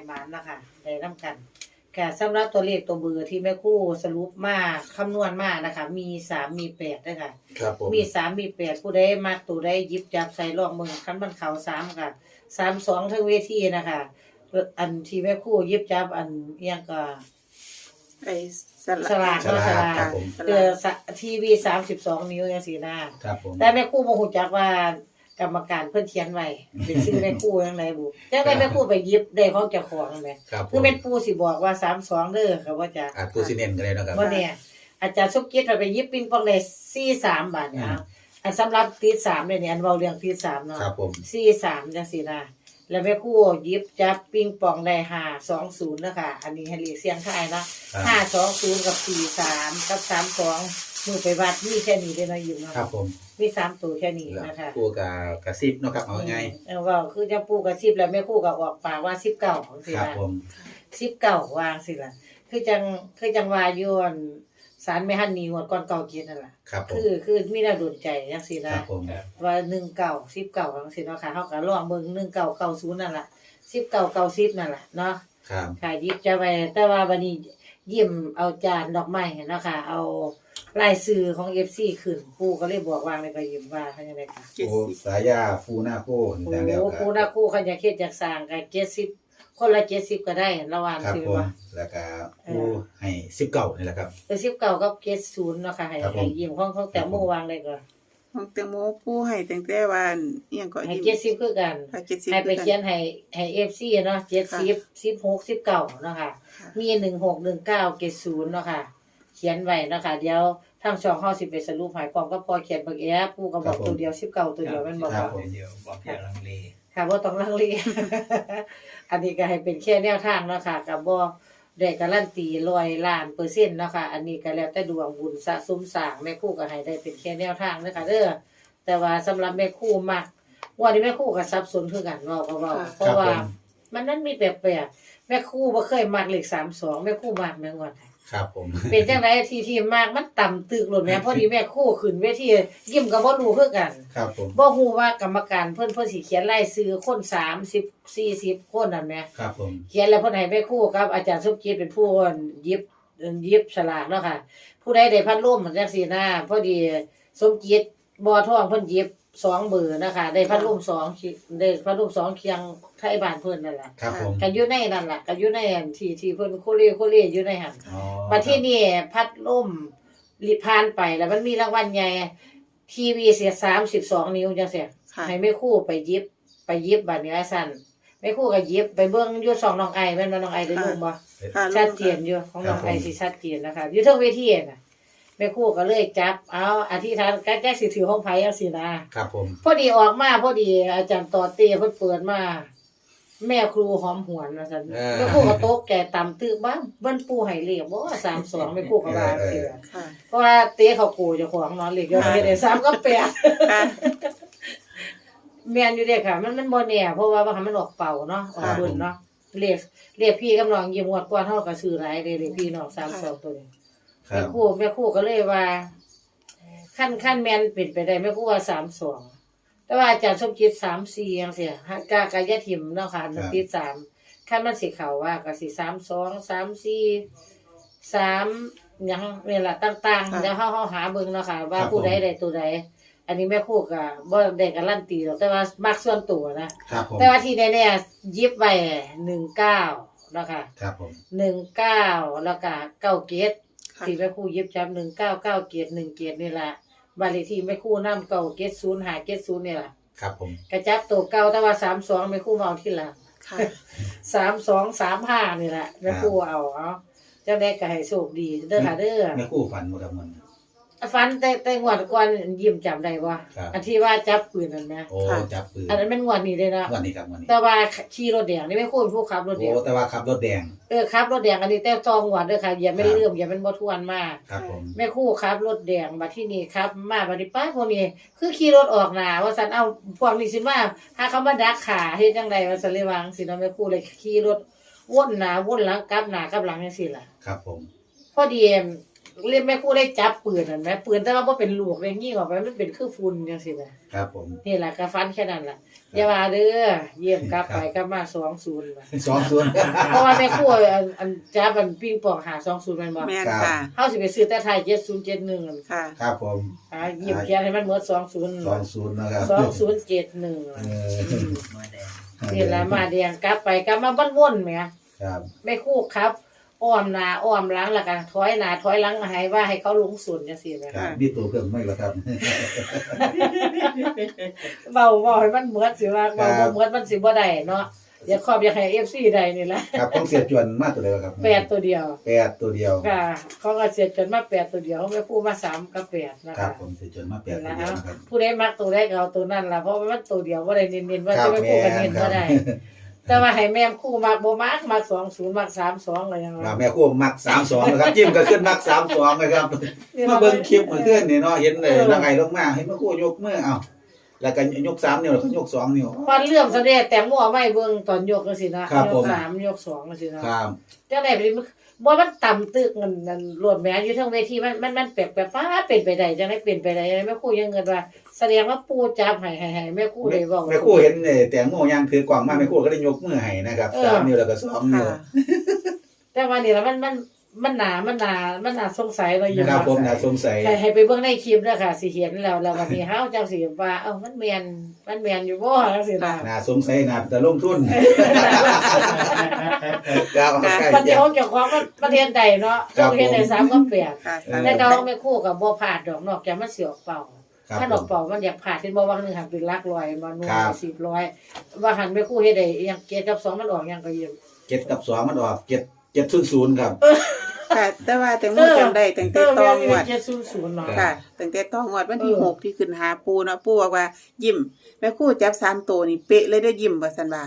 ให้หมานนะคะได้นํกันค่ะสำหรับตัวเลขตัวเบอร์ที่แม่ครู่สรุปมาคำนวณมานะคะ มีสามมีแปดด้วยค่ะครับผม มีสามมีแปดผู้ใดมักตัวใดหยิบจับใส่ลอกมือคันมันเขาสามค่ะสามสองทั้งเวทีนะคะ อันที่แม่ครู่หยิบจับอันเอียงก็ ไอ้สลสลากฉลาดสลากครับผมสเจลาอกสะทีวีสามสิบสองนิ้วยังสีหน้า ครับผม แต่แม่ครู่บ่ฮู้จักว่า กรรมการเพิ่นเขียนไว้เป็นชื่อแม่ครู่จังไดบุจังไดแม่ครู่ไปหยิบได้ของเจ้าของนั่นแหละครับผคือมแม่นปู่สิบอกว่า32เด้อค่ะว่าจะอาจผู้สิเน้นกันเลยนะครับบ่แน่อาจารย์สุกิจไปหยิบปิงปองได้43บาทเนี่ยอืมเอาอันสำหรับติด3เนี่ยเนี่ยอันเว้าเรื่องติด3เนาะครับผม43จังซี่นะแล้วแม่ครู่หยิบจับปิงปองได้520นะคะอันนี้ให้เลขเสียงทายนะ520กับ43กับ32มือไปวัดมีแค่นี้เด้อเนาะอยู่เนาะ ครับผม มีสามตัวแค่นี้แล้วนะคะผู้กับกระซิบเนาะครับเอาไงเออว่าคือจะปูกับสิบแล้วแม่คู่กับออกปากว่าสิบเก่าของสิครับละผมสิบเก่าวางสิละคือจังคือจังวาโยนสารไม่หันนีหวดก่อนเก่าเกียรนั่นแหละครับผมคือคือมีแนวดนใจจังสิคละรับผมว่าหนึ่งเก่าสิบเก่าของสิเนาะค่ะเขาก็ลองเบิ่งหนึ่งเก่าเก่าศูนย์นั่นแหละสิบเก่าเก่าสิบนั่นแหละเนาะ ครับ ค่ะหยิบจะไปแต่ว่าบัดนี้ยิ้มเอาจานดอกไม้เนาะค่ะ เอา ลายซื้อของ FC ขึ้นปูก็เลยบอกวางเลยก็ยิ้มว่าเขาจังไดค่ะเจ็ดโอ้สิบสายาฟูหน้าโก้แต่แล้วโอ้คครูรันะบครูเขาจะเฮ็ดจากสร้างก็เจ็ดสิบคนละเจ็ดสิบก็ได้ระหว่างครับสิผมว่า แล้วก็ผู้ให้สิบเก้านี่แหละครับเป็นสิบเก้ากับเจ็ดศูนย์เนาะค่ะให้ครับผม ให้ยิ้มของของแต่โมวางเลยก็ของแตงโมผู้ให้ตั้งแต่วันเอียงก็ให้ยิ้มเจ็ดสิบคือกันให้เจ็ดสิบให้ไปเขียนให้ให้เอฟซีเนาะเจ็ดสิบสิบหกสิบเก้าเนาะค่ะค่ะ มีหนึ่งหกหนึ่งเก้าเจ็ดศูนย์เนาะค่ะเขียนไว้เนาะค่ะเดี๋ยวทางช่องเฮาสิไปสรุปใหายความก็พอเขียนเบิกแอปผู้ก็บอกตัวเดียวสิบเก้าตัวเดียวแมันบอกครัว่าบผมเดียวบอกอย่าลังเลค่ะบ่ต้องลังเลอันนี้ก็ให้เป็นแค่แนวทางเนาะค่ะก็บ่ได้การันตีร้อยล้านเปอร์เซ็นต์เนาะค่ะอันนี้ก็แล้วแต่ดวงบุญสะสมสร้างแม่ครู่ก็ให้ได้เป็นแค่แนวทางเด้อค่ะเด้อแต่ว่าสำหรับแม่ครู่มักว่านี่แม่ครู่ก็สับสนคือกันเว้าก็เว้าเพครัราะบว่าผมมันนั้นมีแปลกๆแม่ครู่บ่เคยมักเลข32แม่ครู่มักแม่งวด ครับผม เป็นจังไดทีที่มากมันต่ำตึกโลดแม่พอดีแม่ครู่ขึ้นเวทียิ้มก็บ่รู้คือกันครับผม บ่ฮู้ว่ากรรมการเพิ่นเพิ่นสิเขียนรายชื่อคน30 40คนนั่นแหม ครับผม เขียนแล้วเพิ่นให้แม่ครูกับ อาจารย์สุกิจเป็นผู้หยิบหยิบฉลากเนาะค่ะ ผู้ใดได้พัดลมจังซี่นะพอดีสมจิตบ่อทองเพิ่นหยิบสองเบอร์นะคะ ได้พัดลมสองคิได้พัดลมสองเคียง ไทยบ้านเพิ่นนั่นแหละครับผมก็อยู่ในนั่นล่ะก็อยู่ในอันที่ที่เพิ่นโคเลโคเลอยู่ในหั่นอ๋อบัดที่นี่พัดลมลิผ่านไปแล้วมันมีรางวัลใหญ่ทีวีเสีย32นิ้วจังซี่ค่ะให้แม่ครู่ไปหยิบไปหยิบบัดนี้ไอ้สั่นแม่ครู่ก็หยิบไปเบิ่งอยู่สองน้องไอแม่นบ่น้องไอได้ลงบ่ค่ะชัดเจนอยู่ของน้องไอสิชัดเจนนะคะอยู่เทั้งเวทีน่ะแม่ครู่ก็เลยจับ เอาอธิษฐานก็แก้สิถือของไผจังซี่นะครับผม พอดีออกมาพอดีอาจารย์ต่อเต้เพิ่นเปิดมา แม่ครูหอมหวนว่าซั่นแม่ครูก็ตกแก่ต่ำตึกบ้างเบิ่นปู่ให้เลขบ่32แม่ครู่ก็ว่าจังซี่ค่ะ เพราะว่าเต้เขากูเจ้าของเนาะเลขยกไม่ได้3กับ8ค่ะแม่นอยู่เด้ค่ะ มันมันบ่แน่เพราะว่าว่าคันมันออกเป่าเนาะออกเบิ่นเนาะเลขเลขพี่กับน้องยิ้มงวดกว่าเฮาก็ซื้อหลายเด้เลขพี่น้อง32ตัวนี้ ครัแม่บ ครูแม่ครูก็เลยว่าขั้นขั้นแม่นเป็นไปได้แม่ครูว่า32 แต่ว่าอาจารย์สมคิด34จังซี่ฮะกากายทิมเนาะค่ะมันติด3คันมันสิเข้าว่าก็สิ32 34 3หยังนี่ล่ะต่างๆเดี๋ยวเฮาเฮาหาเบิ่งเนาะค่ะ ว่าผู้ใดได้ตัวใดอันนี้แม่ครูก็บ่ได้การันตีหรอกแต่ว่ามักส่วนตัวนะครับผมแต่ว่าที่แน่ๆหยิบไว้19เนาะค่ะครับผม19แล้วก็เก้าเกตค่ะที่แม่ครูหยิบจำ19 9เกต1เกตนี่ล่ะ บ้านเลขที่แม่ครูนำเก้าเกต0 5เกต0นี่ล่ะครับผม กระจับตัวเก่าแต่ว่า32แม่ครูมาเอาที่หลังค่ะ32 35นี่แหละแม่ครูเอาเอาเจ้าแม่ก็ให้โชคดีเด้อค่ะเด้อ แม่ครู่ฝันหมดแล้วมัน ฟันแต่แต่งวดก่อนยิ้มจำได้บ่ครับ อันที่ว่าจับปืนนั่นแหมโอ้จับปืนอันนั้นเป็นงวดนี้เลยนะวันนี้ครับวันนี้แต่ว่าขี่รถแดงนี่ไม่ควรผู้ขับรถแดโอ้งแต่ว่าขับรถแดงเออขับรถแดงอันนี้แต่จองงวดเด้อค่ะอย่าไม่ครับเลื่อมอย่าเป็นบ่ทวนมาก ครับผมแม่ครู่ขับรถแดงมาที่นี่ครับ มาบัดนี้ป้าพวกนี้คือขี่รถออกหน้าว่าซั่นเอาพวกนี้สิมาหาเขามาดักขาเฮ็ดจังไดว่าซั่นเลยวาจั่งสิเนาะแม่ครู่เลยขี่รถวนหน้าวนหลังกลับหน้ากลับหลังจังซี่ล่ะ ครับผม พอดี เรียกแม่ครู่ได้จับปืนนั่นแหมปืนแต่ว่าบ่เป็นลูกเลยยิงออกไปมันเป็นคือฝุ่นจังซี่นะครับผม นี่ล่ะก็ฟันแค่นั้นล่ะอย่าว่าเด้อเยี่ยมกลับไปกลับมา20ว่ะสองส่วน เพราะว่าแม่ครู่อันอันจับอันปิงปองหา20แม่นบ่แม่นครับค่ะ เฮาสิไปซื้อแต่ไทย7071นั่นค่ะ ครับผมอ่าหยิบเขียนให้มันหมด20สองศูนย์นะครับ2071เออนี่ล่ะมาแดงกลับไปกลับมาวนๆแหมครับ แม่ครู่ครับ อ้อมหน้าอ้อมหลังแล้วก็ถอยหน้าถอยหลังให้ว่าให้เขาลงสุนจังซี่แหมครับมีตัวเพิ่มไม่หรอครับ เบาเบาให้มันเหมือนสิว่าเบาครับ่บเหมือนมันสิบ่ได้เนาะอย่าครอบอยากให้ FC ได้นี่ล่ะครับต้องเสียจวนมากตัวเดียวครับแปดตัวเดียวแปดตัวเดียวค่ะเขาก็เสียจนมาแปดตัวเดียวเขาไม่พูดมาสามกับแปดนะครัคะบผมเสียจวนมาแปดตัวนะเดียวคะนะครับ ผู้ใดมักตัวใดก็เอาตัวนั้นล่ะเพราะว่ามันตัวเดียวบ่ได้เน้นๆว่าครัจะบไม่พูดกันเน้นแม่นครับบ่ได้ แต่ว่าให้แม่คู่มักบ่มักมัก20มัก32อะไรอย่างคเงี้รับยแม่คู่มักสามสองนะครับจิ้มก็ขึ้นมักสามสองนะครับมาเบิ่งคลิปเมื่อคืนนี่เนาะเห็นเลยแล้วไงลงมาให้มาคู่ยกมือเอาแล้วก็ยกสามนิ้วแล้วก็ยกสองนิ้วพอเรื่องแสดงแต่งมั่วไม่เบิ่งตอนยกจังซี่นะครับยผกมสามยกสองจังซี่นะครับจังได๋ไป บ่มันต่ำตึกนั่นนั่นโลดแหมอยู่เทั้งเวทีมันมันมันแปลกๆป้าเป็นไปได้จังได๋เป็นไปได้แม่ครูยังเงินว่า แสดงว่าปู่จับให้ให้ให้แม่ครูได้เว้าแม่คู่เห็นเนี่ยแต่งโมยังถือกล่องมาแม่คู่ก็ได้ยกมือให้นะครับเออสามนิ้วแล้วก็สองนิ้วค่ะแต่ว่านี่ละมันมันมันหนา มันหนา มันหนาสงสัยเราอยู่ครับผมน่าสงสัยให้ให้ไปเบิ่งในคลิปเด้อค่ะสิเห็นแล้วแล้ววันนี้เฮาจังสิว่าเอ้ามันแม่นมันแม่นอยู่บ่จังซี่นะน่าสงสัยน่าจะลงทุน ครับค่ะใช่มันเดี๋ยวเจ้าของมันประเทศใดเนาะครับประเทศใดสามก็แปดค่ะเออแต่เก่าไม่คู่กับบ่พลาดดอกนอกจากมันเสียออกเป่า ครับถ้าผดอกม เป่ามันอยากพลาดเห็นบ่ว่าหนึงหันเป็นหลักร้อยมาหน่วครัยบสิบร้อยว่าหันไม่คู่เฮ็ดได้อีหยังเกียรติกับสองมันออกหยังก็ยิ้มเจ็ดกับสองมันออกเจ็ดเจ็ดศูนย์ศูนย์ครับ ค่ะ แต่ว่าแต่งโมจำได้ตั้งเอแต่อตแม่องนงวด เจ็ดศูนย์ศูนย์เนาะ ค่ะตั้งแต่ต้องงวดวันที่เออ หกที่ขึ้นหาปูเนาะปูบอกว่ายิ้มแม่ครู่จับสามตัวนี่เป๊ะเลยได้ยิ้มว่าสันว่า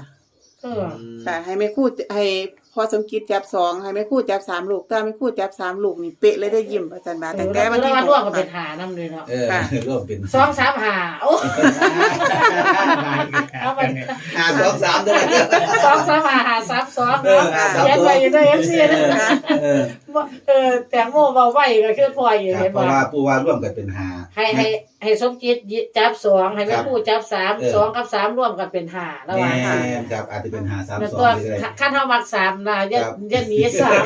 เออ ค่ะ ให้แม่ครู่ให้พอสมคิดจับสองให้แม่ครู่จับสามลูกถ้าแม่ครู่จับสามลูกนี่เป๊ะเลยได้ยิ้มว่าสันว่าตั้งแต่วันที่แล้วหร่วมกก็เป็นหานํเลยเนาะเออร่วมเป็นสองสามหาโอ้เอาไปอ่าสองสามด้วย สองสามหาหาสามสอง เออเนาะหาสามสองเขียนไว้อยู่ใน FC นะเออเออแต่งโมเบาไว้ก็คือพลอยอยู่ครับเห็นเพบ่ราะว่าผู้ว่าร่วมกันเป็นหาให้ให้ให้สมจิตจับสองให้แม่ครับครูจับสามเออสองกับสามร่วมกันเป็นห้าแล้วแม่ว่าค่ะนครับอาจจะเป็นหาสามแล้วสองตัวไปเลยขั้นเท่ามักสามนะอย่าครับ อย่าหนีสาม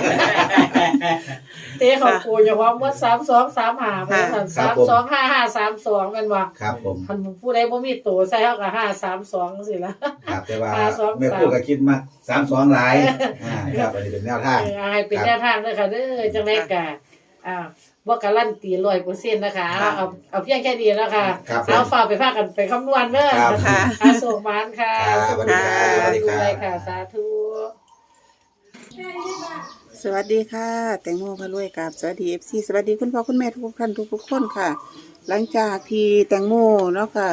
เตะของกูอย่าว่าว่าสามสองสามห้าไปสั่นสามสองห้าห้าสามสองแมันว่าครับผมคันผู้ใดบ่มีตัวใส่เฮาก็ห้าสามสองสิล่ะครับแต่ว่าหาสอง แม่พูดก็คิดมาสามสองหลายอ่าครับอันนี้เป็นแนวทางเออให้เป็นแนวทางเด้อค่ะเด้อจังได๋ก็อ่าบ่การันตี100%นะคะเอาเอาเอาเพียงแค่นี้นะคะครับผมเอาฝากไปพากันไปคำนวณเด้อครับ ค่ะ อาส่งมานค่ะครับสวัสดีครับ สวัสดีครับดูเลยค่ะ สาธุ สวัสดีค่ะ แตงโมพะรวยกับสวัสดีเอฟซีสวัสดีคุณพ่อคุณแม่ทุกท่านทุกๆคนค่ะ หลังจากที่แตงโมเนาะค่ะ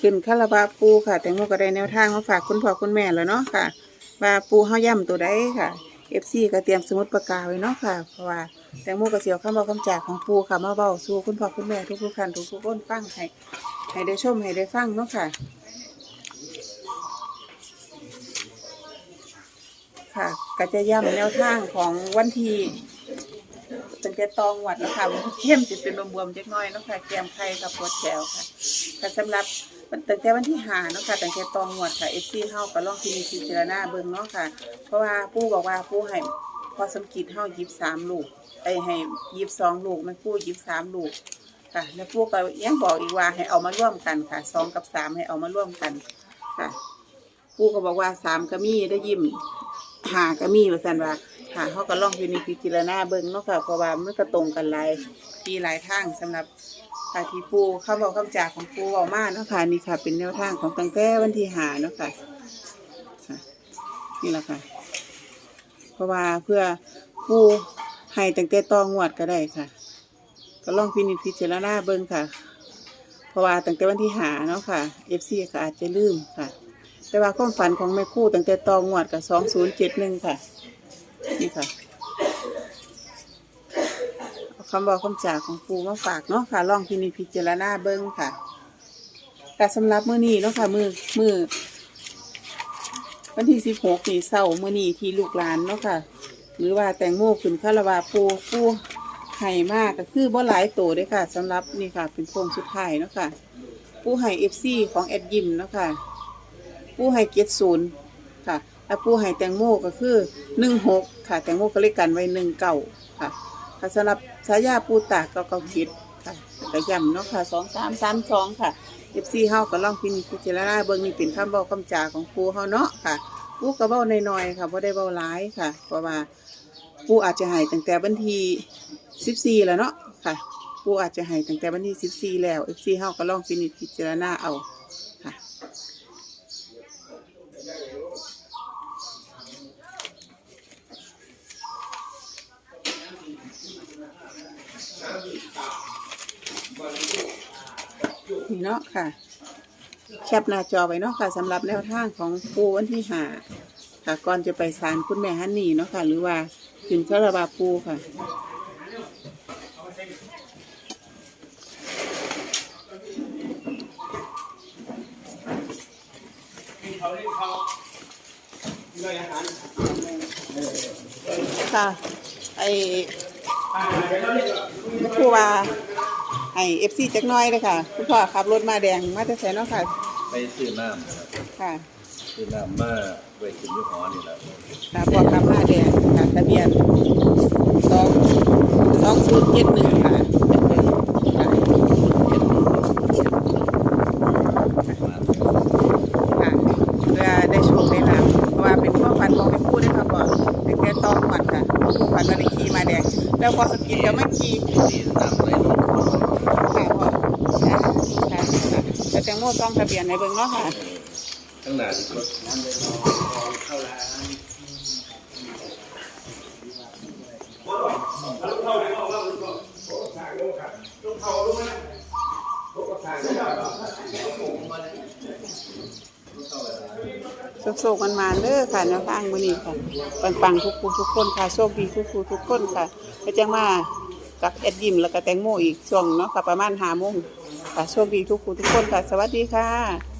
ขึ้นคาราบาปูค่ะ แตงโมก็ได้แนวทางมาฝากคุณพ่อคุณแม่แล้วเนาะค่ะ ว่าปูเฮาย่ำตัวใดค่ะเอฟซีก็เตรียมสมุดปากกาไว้เนาะค่ะ เพราะว่าแตงโมก็เสียวคำบอกคำจากของปูค่ะมาเบาสู่คุณพ่อคุณแม่ทุกๆท่านทุกๆคนฟังให้ให้ได้ชมให้ได้ฟังเนาะค่ะ ค่ะก็จะย้ำแนวทางของวันที่เป็นจะตองหวัดนะคะเข้มจะเป็นบวมๆเล็กน้อยเนาะค่ะแกมไข่กับปวดแก้วค่ะแต่สำหรับ ตั้งแต่วันที่หาเนาะค่ะตั้งแต่ตองหวัดค่ะเอฟซีเฮาก็ลองที่มีพิจารณาเบิ่งเนาะค่ะ เพราะว่าปู่บอกว่าปู่ให้พอสมคิดเฮาหยิบสามลูกไอ้ให้หยิบสองลูกมันปู่หยิบสามลูกค่ะ แล้วปู่ก็ยังบอกอีกว่าให้เอามาร่วมกันค่ะสองกับสามให้เอามาร่วมกันค่ะปู่ก็บอกว่าสามก็มีได้ยิ้มหาก็มีว่าซั่นว่าหาเขาก็ลองอยู่ในพิจารณาเบิ่งเนาะค่ะเพราะว่ามันก็ตรงกันหลายทีหลายทางสำหรับ ค่ะที่ปูคำบอกคำจากของปูเว้ามาเนาะค่ะนี่ค่ะ เป็นแนวทางของตั้งแต่วันที่หาเนาะค่ะค่ะนี่แหละค่ะ เพราะว่าเพื่อปูให้ตั้งแต่ตองวดก็ได้ค่ะ ก็ลองพินิจพิจารณาเบิ่งค่ะ เพราะว่าตั้งแต่วันที่หาเนาะค่ะ FC ก็อาจจะลืมค่ะ แต่ว่าความฝันของแม่คู่ตั้งแต่ตองงวดกับสองศูนย์เจ็ดหนึ่งค่ะ นี่ค่ะ คำบอกคำจากของปูมาฝากเนาะค่ะลองพินิจพิจารณาเบิ้งค่ะแต่สำหรับมื้อนี้เนาะค่ะมือมือวันที่สิบหกนี่เศร้ามื้อนี้ที่ลูกหลานเนาะค่ะ หรือว่าแตงโมขึ้นคาราวาปูปูให้มากก็คือบ่หลายตัวเด้อค่ะสำหรับนี่ค่ะ เป็นโครงสุดท้ายเนาะค่ะ ปูให้ FC ของแอดยิมเนาะค่ะปูให้เกียรติศูนย์ค่ะแล้วปูให้แตงโมก็คือ16ค่ะ แตงโมก็เลขกันไว้19ค่ะ ค่ะสำหรับสายาปูตากก็เกาคิดค่ะก็ย้ำเนาะค่ะ2332ค่ะ FC เฮาก็ลองพินิจพิจารณาเบิ่งนี่เป็นคำเว้าคำจาของปูเฮาเนาะค่ะปูก็เว้าน้อยๆค่ะบ่ได้เว้าหลายค่ะ เพราะว่าปูอาจจะให้ตั้งแต่วันที่14แล้วเนาะค่ะปูอาจจะให้ตั้งแต่วันที่14แล้ว FC เฮาก็ลองพินิจพิจารณาเอาค่ะ นี่เนาะ ค่ะ แคปหน้าจอไว้เนาะค่ะสำหรับแนวทางของปูวันที่หาค่ะก่อนจะไปศาลคุณแม่ฮันนี่เนาะค่ะ หรือว่าขึ้นคาราบาปูค่ะ ค่ะ ไอครูว่า ให้เอฟซีจักหน้อยเลยค่ะคุณพ่อขับรถมาแดงมาแต่ไสเนาะค่ะไปซื้อน้ำนะครับค่ะซื้อน้ำมาไว้กินอยี่ห้อนี่แหละค่ะพ่อขับมาแดงค่ะทะเบียนสองสองศูนย์เจ็ดหนึ่งค่ะค่ะค่ะเพื่อได้โชคได้ลาภเพราะว่าเป็นพ่อพันธุ์ของไม่พูดได้ค่ะพ่อเป็นแค่ต้องขวัญค่ะผู้พันธุ์มาได้ขี่มาแดง แล้วพอสกินก็ไม่ขี่นี่น้ำไหลลงค่ะพ่อค่ะค่ะค่ะแต่แตงโมต้องทะเบียนในเบิ่งเนาะค่ะ ข้างหน้าที่รถ โศกๆมันมาเด้อค่ะแนวทางมื้อนี้ค่ะ ปังๆทุกผู้ทุกคนค่ะโชคดีทุกผู้ทุกคนค่ะไปจังมากับแอดยิมแล้วก็แตงโมอีกช่วงเนาะค่ะประมาณ5โมงค่ะโชคดีทุกผู้ทุกคนค่ะ สวัสดีค่ะ